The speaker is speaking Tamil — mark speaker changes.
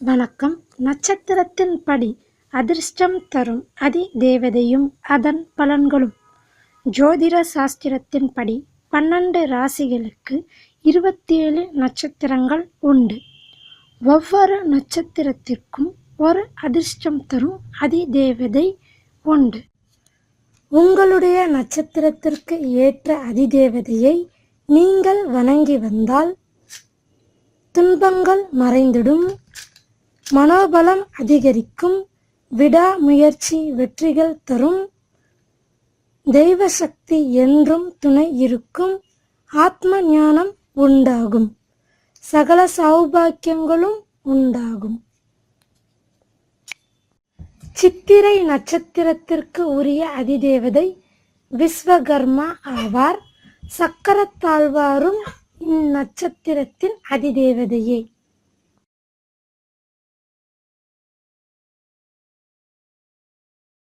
Speaker 1: வணக்கம். நட்சத்திரத்தின் படி அதிர்ஷ்டம் தரும் அதி தேவதையும் அதன் பலன்களும். ஜோதிட சாஸ்திரத்தின் படி பன்னெண்டு ராசிகளுக்கு இருபத்தி ஏழு நட்சத்திரங்கள் உண்டு. ஒவ்வொரு நட்சத்திரத்திற்கும் ஒரு அதிர்ஷ்டம் தரும் அதி தேவதை உண்டு. உங்களுடைய நட்சத்திரத்திற்கு ஏற்ற அதிதேவதையை நீங்கள் வணங்கி வந்தால் துன்பங்கள் மறைந்திடும். மனோபலம் அதிகரிக்கும். விடாமுயற்சி வெற்றிகள் தரும். தெய்வ சக்தி என்றும் துணை இருக்கும். ஆத்ம ஞானம் உண்டாகும். சகல சௌபாக்கியங்களும் உண்டாகும். சித்திரை நட்சத்திரத்திற்கு உரிய அதிதேவதை விஸ்வகர்மா ஆவார். சக்கரத்தாழ்வாரும் இந்நட்சத்திரத்தின் அதிதேவதையே.